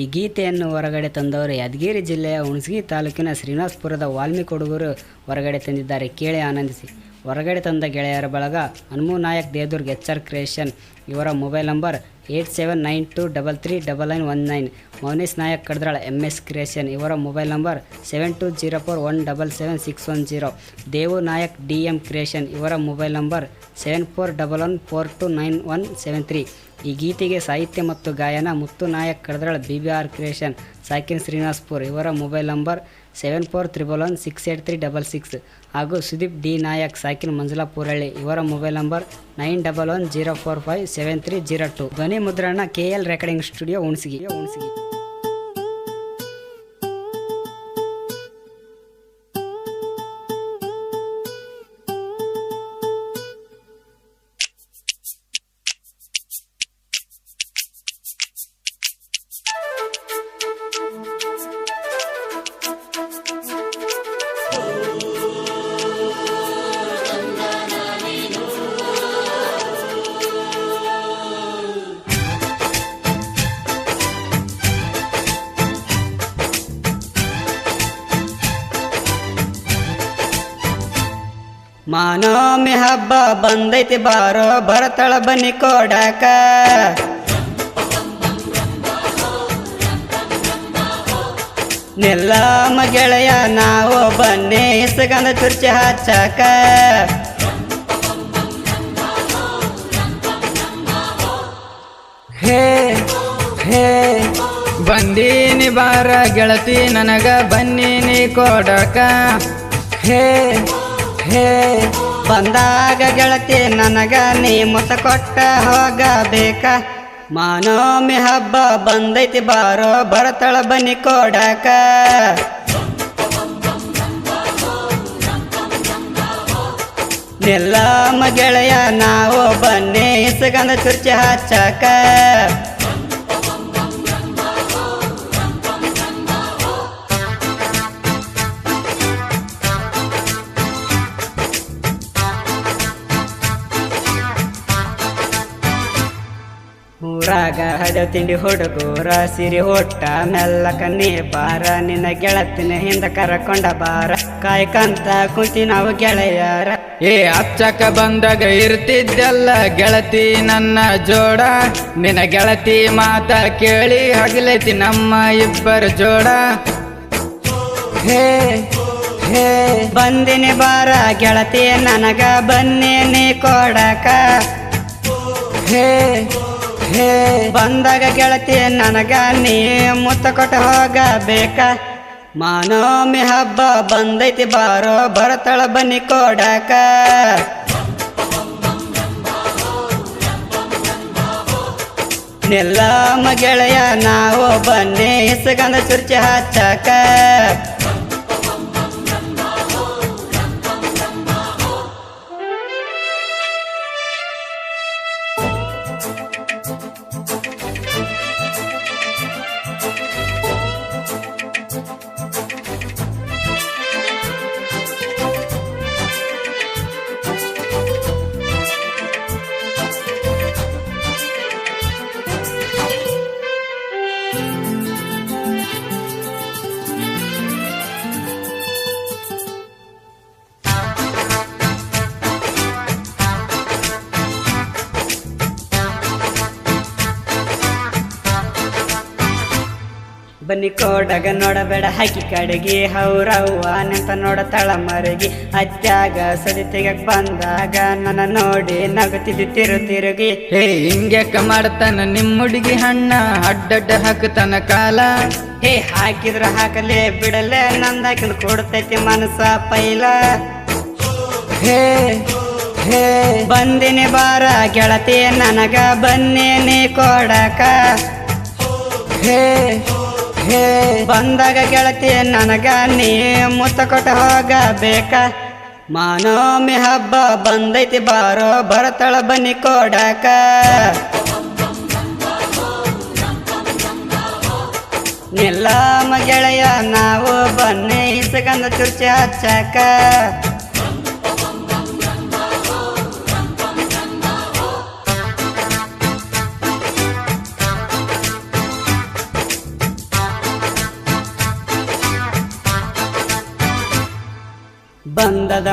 ಈ ಗೀತೆಯನ್ನು ಹೊರಗಡೆ ತಂದವರು ಯಾದಗಿರಿ ಜಿಲ್ಲೆಯ ಹುಣಸಗಿ ತಾಲೂಕಿನ ಶ್ರೀನಿವಾಸಪುರದ ವಾಲ್ಮೀಕಿ ಹುಡುಗರು ಹೊರಗಡೆ ತಂದಿದ್ದಾರೆ. ಕೇಳಿ ಆನಂದಿಸಿ. ಹೊರಗಡೆ ತಂದ ಗೆಳೆಯರ ಬಳಗ Hanumu Nayak ದೇದುರ್ಗ್ H R creation. ಇವರ mobile number eight seven nine two double three double nine one nine. Mounesh Nayak Kaddala M S creation. ಇವರ mobile number seven two zero four one double seven six one zero. Devu Nayak D M creation. ಇವರ mobile number seven four double one four two nine one seven three. ಈ ಗೀತೆಗೆ ಸಾಹಿತ್ಯ ಮತ್ತು ಗಾಯನ Muttu Nayak Kadadala B B R creation. ಸಾಕಿನ್ Srinivaspur. ಇವರ mobile number seven four triple one six eight three double six. ಹಾಗೂ Sudeep D Nayak, ಸಾಕಿನ್ ಮಂಜುಲಾ ಪೂರಳ್ಳಿ. ಇವರ mobile number nine double one zero four five seven three zero two. ಧ್ವನಿ ಮುದ್ರಣ K L recording studio Hunasagi Hunasagi. ಮಾನೋಮಿ ಹಬ್ಬ ಬಂದೈತಿ ಬಾರೋ ಬರತಳ ಬನ್ನಿ ಕೊಡಾಕ. ನೆಲ್ಲ ಗೆಳೆಯ ನಾವು ಬನ್ನಿ ಇಸಗಂದ ಚುರ್ಚಿ ಹಚ್ಚಾಕ. ಹೇ ಹೇ, ಬಂದೀನಿ ಬಾರ ಗೆಳತಿ ನನಗ ಬನ್ನಿನಿ ಕೊಡಕ. ಹೇ ಹೇ, ಬಂದಾಗ ಗೆಳತಿ, ನನಗ ನೀ ಮುತ ಕೊಟ್ಟ ಹೋಗಬೇಕ ಮಾನೋಮಿ ಹಬ್ಬ ಬಂದೈತಿ, ಬಾರೋ ಬರತಳ ಬನ್ನಿ ಕೊಡಕ. ನಿಲ್ಲಮ್ಮ ಗೆಳೆಯ, ನಾವು ಬನ್ನಿ ಇಸಗಂದ ಚುರ್ಚಿ ಹಚ್ಚಾಕ. ಹದವ್ ತಿಂಡಿ ಹುಡುಗೂರ ಸಿರಿ ಹೊಟ್ಟ ಮೆಲ್ಲಕ ನೀ ಬಾರ ನಿನ್ನ ಗೆಳತಿನ ಹಿಂದ ಕರಕೊಂಡ ಬಾರ ಕಾಯ್ಕಂತ ಕುಂತಿ ನಾವು ಗೆಳೆಯರ. ಏ ಅಚ್ಚಕ ಬಂದಾಗ ಇರ್ತಿದ್ದೆಲ್ಲ ಗೆಳತಿ ನನ್ನ ಜೋಡ. ನಿನ್ನ ಗೆಳತಿ ಮಾತ ಕೇಳಿ ಹಗಲೈತಿ ನಮ್ಮ ಇಬ್ಬರ ಜೋಡ. ಹೇ ಹೇ. ಬಂದಿನಿ ಬಾರ ಗೆಳತಿ ನನಗ ಬನ್ನಿ ನೀ ಕೊಡಕ. ಹೇ ಹೇ, ಬಂದಾಗ ಗೆಳತಿ, ನನಗ ನೀ ಮುತ್ತ ಕೊಟ್ಟು ಹೋಗಬೇಕ. ಮಾನೋಮಿ ಹಬ್ಬ ಬಂದೈತಿ, ಬಾರೋ ಬರತಳ ಬನ್ನಿ ಕೊಡಕ. ನೆಲ್ಲಮ್ಮ ಗೆಳೆಯ, ನಾವು ಬನ್ನಿ ಇಸಗಂದ ಚುರ್ಚಿ ಹಚ್ಚಾಕ. ಬನ್ನಿ ಕೋಡಗ ನೋಡಬೇಡ ಹಾಕಿ ಕಡೆಗೆ ಹೌರವ್ವ. ನಿಂತ ನೋಡತಾಳ ಮರಗಿ ಅತ್ಯಾಗ ಸದಿ ತೆಗಕ್ ಬಂದಾಗ ನನ್ನ ನೋಡಿ ನಗುತ್ತಿದ್ದು ತಿರು ತಿರುಗಿ. ಹೇ ಹಿಂಗ್ಯಾಕ ಮಾಡ್ತಾನ ನಿಮ್ಮ ಹುಡುಗಿ ಹಣ್ಣ ಅಡ್ಡಡ್ಡ ಹಾಕುತ್ತಾನ ಕಾಲ? ಹೇ ಹಾಕಿದ್ರ ಹಾಕಲೇ ಬಿಡಲೆ ನಂದಾಕಿದ್ ಕೊಡ್ತೈತಿ ಮನಸ ಪೈಲ. ಹೇ ಹೇ. ಬಂದಿನಿ ಬಾರ ಗೆಳತಿ ನನಗ ಬನ್ನೇನೆ ಕೊಡಕ. ಹೇ. ಹೇ, ಬಂದಾಗ ಗೆಳತಿ, ನನಗ ನೀ ಮುತ್ತ ಕೊಟ್ಟು ಹೋಗಬೇಕ ಮಾನೋಮಿ ಹಬ್ಬ ಬಂದೈತಿ, ಬಾರೋ ಬರತಳ ಬನ್ನಿ ಕೊಡಕ. ನಿಲ್ಲಮ್ಮ ಗೆಳೆಯ, ನಾವು ಬನ್ನಿ ಇಸಗಂದ ಚುರ್ಚಿ ಹಚ್ಚಾಕ.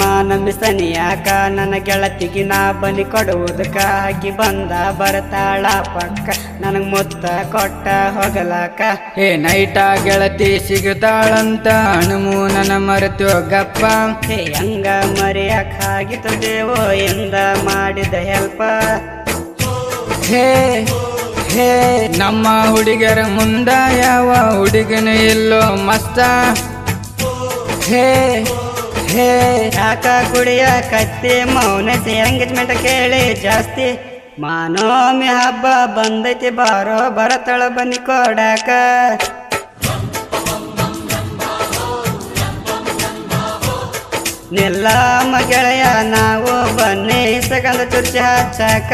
ಮಾನಮಿ ಸನಿಯಾಕ ನನ್ನ ಗೆಳತಿಗೆ ನಾ ಬಲಿ ಕೊಡುವುದಕ್ಕಾಗಿ ಬಂದ ಬರ್ತಾಳ ಪಕ್ಕ. ನನಗ್ ಮುತ್ತ ಕೊಟ್ಟ ಹೋಗಲಾಕ. ಏ ನೈಟ ಗೆಳತಿ ಸಿಗುತ್ತಾಳಂತ ಅಣುಮು ನನ್ನ ಮರೆತು ಗಪ್ಪ ಹೇ ಹಂಗ ಮರೆಯಕ್ಕಾಗಿತ್ತು ದೇವೋ ಎಂದ ಮಾಡಿದ ಹೆಲ್ಪ. ಹೇ ಹೇ ನಮ್ಮ ಹುಡುಗರ ಮುಂದ ಯಾವ ಹುಡುಗನ ಇಲ್ಲೋ ಮಸ್ತ. ಹೇ ಹೇ ಯಾಕ ಕುಡಿಯ ಕತ್ತಿ, ಮೌನಸಿ ಎಂಗೇಜ್ಮೆಂಟ್ ಕೇಳಿ ಜಾಸ್ತಿ. ಮಾನೋಮಿ ಹಬ್ಬ ಬಂದೈತಿ, ಬಾರೋ ಬರತಳ ಬನ್ನಿ ಕೊಡಾಕ. ನಿಲ್ಲಮ್ಮ ಗೆಳೆಯ, ನಾವು ಬನ್ನಿ ಸಗಂದ ಚುರ್ಚಿ ಹಚ್ಚಾಕ.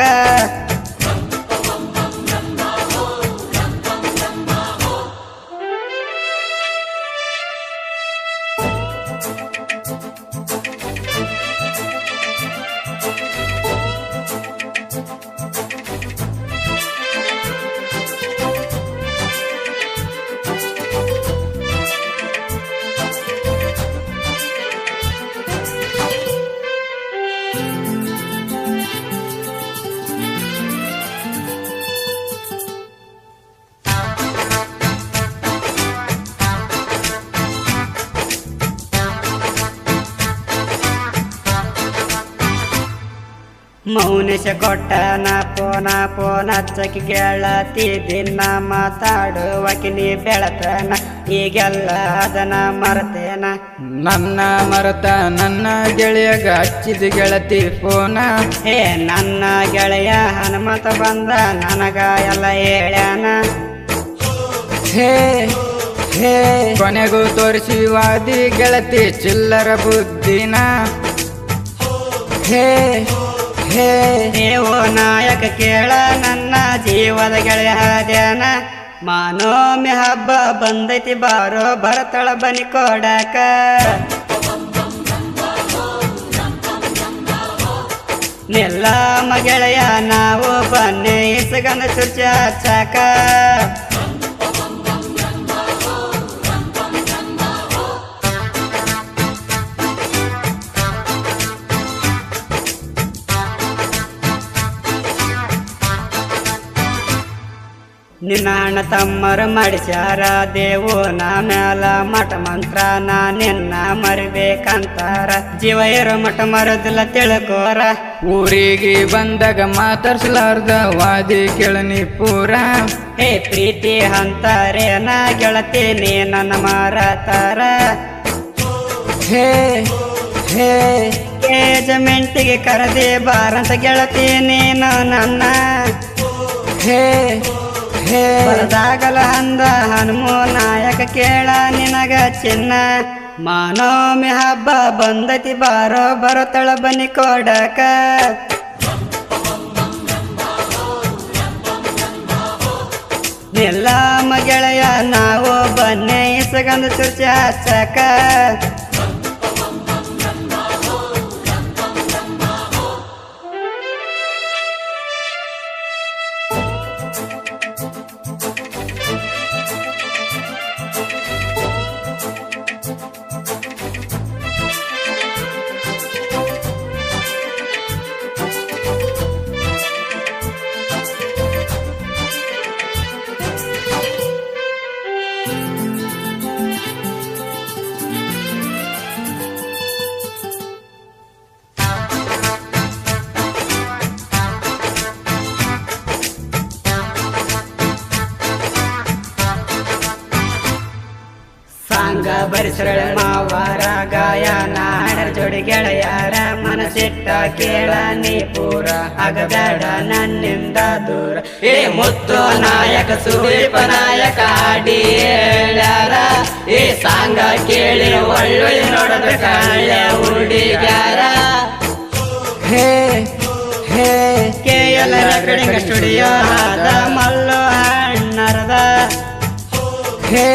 Thank you. ಮೌನಿಸ ಕೊಟ್ಟ ನಾ ಪೋನ ಪೋನ ಹಚ್ಚಕಿ ಗೆಳತಿ ದಿನ ಮಾತಾಡುವಕಿ ನೀ ಬೆಳತನ ಈಗೆಲ್ಲ ಅದನ್ನ ಮರತೇನ? ನನ್ನ ಮರತ ನನ್ನ ಗೆಳೆಯಗ ಹಚ್ಚಿದ ಗೆಳತಿ ಫೋನ ಹೇ ನನ್ನ ಗೆಳೆಯ ಹನುಮತ ಬಂದ ನನಗ ಎಲ್ಲ ಹೇಳ್ಯಾನ? ಹೇ ಹೇ ಕೊನೆಗೂ ತೋರಿಸಿ ವಾದಿ ಗೆಳತಿ ಚಿಲ್ಲರ ಬುದ್ಧಿನ. ಹೇ ಹೇ ನೀವು ನಾಯಕ ಕೇಳ ನನ್ನ ಜೀವದ ಗೆಳೆಯ ಧ್ಯಾನ. ಮಾನೋಮಿ ಹಬ್ಬ ಬಂದೈತಿ, ಬಾರೋ ಬರತಳ ಬನಿ ಕೊಡಕ. ನೆಲ್ಲ ಗೆಳೆಯ, ನಾವು ಬನ್ನಿ ಇಸಗಂದ ಚುರ್ಚಿ ಹಚ್ಚಾಕ. ನಿನ್ನ ಅಣ್ಣ ತಮ್ಮರು ಮಾಡಿಸ್ಯಾರ ದೇವು ನಾ ಮ್ಯಾಲ ಮಠ ಮಂತ್ರ ನಾ ನಿನ್ನ ಮರಿಬೇಕಂತಾರ. ಜೀವ ಇರೋ ಮಠ ಮರದಿಲ್ಲ ತಿಳ್ಕೋರ. ಊರಿಗೆ ಬಂದಾಗ ಮಾತಾಡ್ಸಲಾರ್ದ ವಾದಿ ಕೇಳನಿ ಪೂರ ಹೇ ಪ್ರೀತಿ ಅಂತಾರೆ ನಾ ಗೆಳತಿ ನೀ ನನ್ನ ಮಾರತಾರ. ಹೇ ಹೇ. ಕೇಜಮೆಂಟಿಗೆ ಕರೆದೇ ಬಾರಂತ ಗೆಳತಿ ನೀನು ನನ್ನ. ಹೇ. ಹೇ ಬರದಾಗಲ ಅಂದ ಹನುಮು ನಾಯಕ ಕೇಳ ನಿನಗ ಚಿನ್ನ. ಮಾನವಮಿ ಹಬ್ಬ ಬಂದತಿ ಬಾರೋ ಬರತಳ ಬನ್ನಿ ಕೊಡಕ. ಎಲ್ಲ ಗೆಳೆಯ ನಾವು ಬನ್ನಿ ಇಸಗಂದು ಚುರ್ಚಿ ಸಾಂಗ ಬರಿಸರಳ ಮಾವಾರ ಗಾಯನ ಹಾಡರ ಜೋಡಿ ಗೆಳೆಯಾರ ಮನಸ್ಸಿಟ್ಟ ಕೇಳ ನೀ ಪೂರ ಅಗಬೇಡ ನನ್ನಿಂದ ದೂರ. ಏ ಮುತ್ತು ನಾಯಕ, ಸುದೀಪ ನಾಯಕ, ಆಡಿ ಈ ಸಾಂಗ ಕೇಳಿ ಒಳ್ಳೊಳ್ಳೆ ನೋಡದ ಕಳ್ಳೆ ಹುಡುಗ್ಯಾರ. ಹೇ ಹೇ ಕೆ ಎಲ್ ರೆಕಾರ್ಡಿಂಗ್ ಸ್ಟುಡಿಯೋ ಆದ ಮಲ್ಲು ಅಣ್ಣರದ. ಹೇ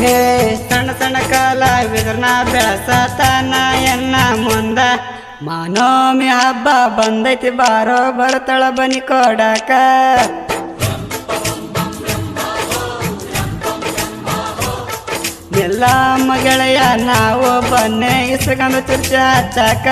ಹೇ, ಸಣ್ಣ ಸಣ್ಣ ಕಲಾವಿದ್ರನ್ನ ಬೆಳಸತನ ಎನ್ನ ಮುಂದ. ಮಾನೋಮಿ ಹಬ್ಬ ಬಂದೈತಿ, ಬಾರೋ ಬರ್ತಳ ಬನಿ ಕೊಡಕ. ಎಲ್ಲ ಗೆಳೆಯ, ನಾವು ಬನ್ನೆ ಇಸ್ಕೊಂಡು ಚುರ್ಚ ಹಚ್ಚಾಕ.